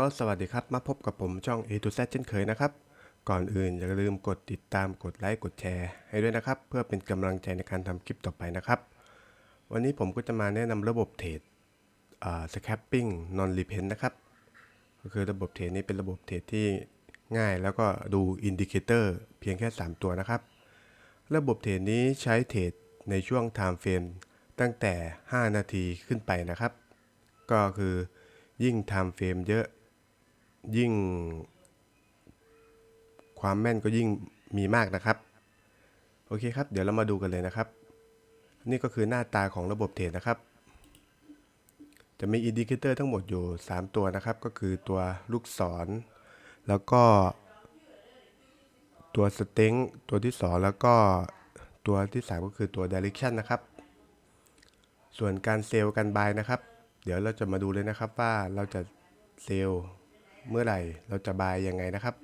ก็สวัสดีครับ มาพบกับผมช่อง A to Z เช่นเคยนะครับ ก่อนอื่นอย่าลืมกดติดตามกดไลค์กดแชร์ให้ด้วยนะครับ เพื่อเป็นกำลังใจในการทำคลิปต่อไปนะครับ วันนี้ผมก็จะมาแนะนำระบบเทรดอ่า scapping non repent นะครับ ก็คือระบบเทรดนี้เป็นระบบเทรดที่ง่ายแล้วก็ดูอินดิเคเตอร์เพียงแค่ 3 ตัวนะครับ ระบบเทรดนี้ใช้เทรดในช่วง time frame ตั้งแต่ 5 นาทีขึ้นไปนะครับ ก็คือยิ่ง time frame เยอะ ยิ่ง ความแม่นก็ยิ่งมีมากนะครับ โอเคครับ เดี๋ยวเรามาดูกันเลยนะครับ นี่ก็คือหน้าตาของระบบเทรดนะครับ จะมีอินดิเคเตอร์ทั้งหมดอยู่ 3 ตัวนะครับ ก็คือตัวลูกศร แล้วก็ ตัวสเต็งตัวที่ 2 แล้วก็ตัวที่ 3 ก็คือตัว direction นะครับ ส่วนการเซลล์การบายนะครับ เดี๋ยวเราจะมาดูเลยนะครับว่าเราจะเซลล์ เมื่อไหร่เราจะบายยังไงนะครับ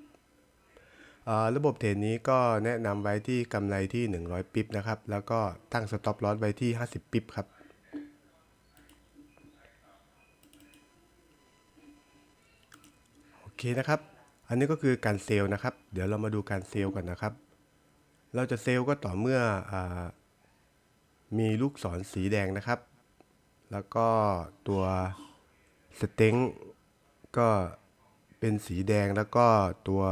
เอ่อระบบเทรดนี้ก็แนะนำไว้ที่กำไรที่ 100 ปิบนะครับ แล้วก็ตั้งสต็อปลอสไว้ที่ 50 ปิบครับโอเคนะครับ อันนี้ก็คือการเซลนะครับ เดี๋ยวเรามาดูการเซลกันนะครับ เราจะเซลก็ต่อเมื่ออมีลูกศรสีแดงนะครับ แล้วก็ตัวสเต็งก็ เป็นสีแดงแล้วก็ตัว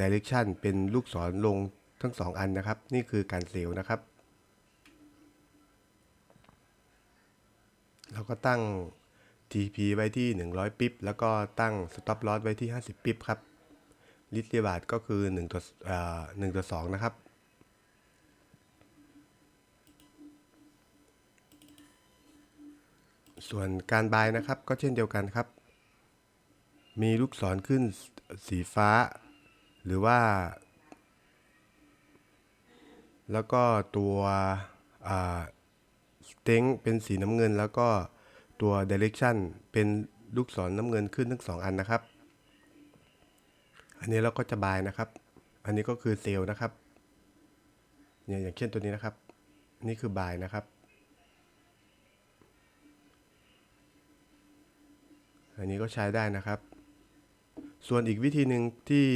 direction เป็นลูกศรลงทั้งสองอันนะครับ นี่คือการเซลล์นะครับ เราก็ตั้ง TP ไว้ที่ 100 ปิบแล้วก็ตั้ง Stop Loss ไว้ที่ 50 ปิบครับ ลิตรบาทก็คือ1ต่ออ1ต่อ2นะครับส่วนการบายนะครับก็เช่นเดียวกันครับ มีลูกศรขึ้นสีฟ้า หรือว่า แล้วก็ตัวสเต็งเป็นสีน้ำเงิน แล้วก็ตัว direction เป็นลูกศรน้ำเงินขึ้นทั้งสองอันนะครับ อันนี้เราก็จะบายนะครับ อันนี้ก็คือเซลล์นะครับเนี่ยอย่างเช่นตัวนี้นะครับ นี่คือบายนะครับ อันนี้ก็ใช้ได้นะครับ ส่วนอีกวิธีหนึ่งที่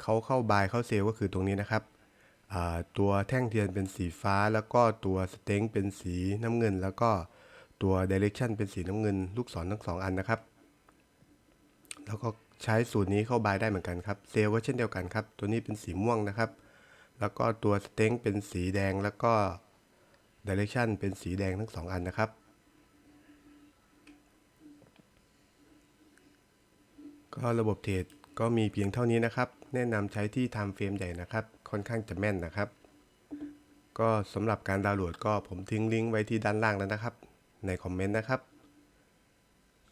เขาเข้าบายเข้าเซลก็คือตรงนี้นะครับ ตัวแท่งเทียนเป็นสีฟ้า แล้วก็ตัวสเต็งเป็นสีน้ำเงิน แล้วก็ตัว direction เป็นสีน้ำเงิน ลูกศรทั้งสองอันนะครับ แล้วก็ใช้สูตรนี้เข้าบายได้เหมือนกันครับ เซลก็เช่นเดียวกันครับ ตัวนี้เป็นสีม่วงนะครับ แล้วก็ตัวสเต็งเป็นสีแดงแล้วก็ direction เป็นสีแดงทั้งสองอันนะครับ ก็ระบบเทรดก็มีเพียงเท่านี้นะครับ แนะนำใช้ที่ทำเฟรมใหญ่นะครับ ค่อนข้างจะแม่นนะครับ ก็สำหรับการดาวน์โหลดก็ผมทิ้งลิงก์ไว้ที่ด้านล่างแล้วนะครับ ในคอมเมนต์นะครับ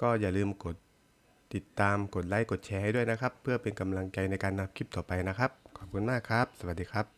ก็อย่าลืมกดติดตามกดไลค์กดแชร์ให้ด้วยนะครับ เพื่อเป็นกำลังใจในการทำคลิปต่อไปนะครับ ขอบคุณมากครับ สวัสดีครับ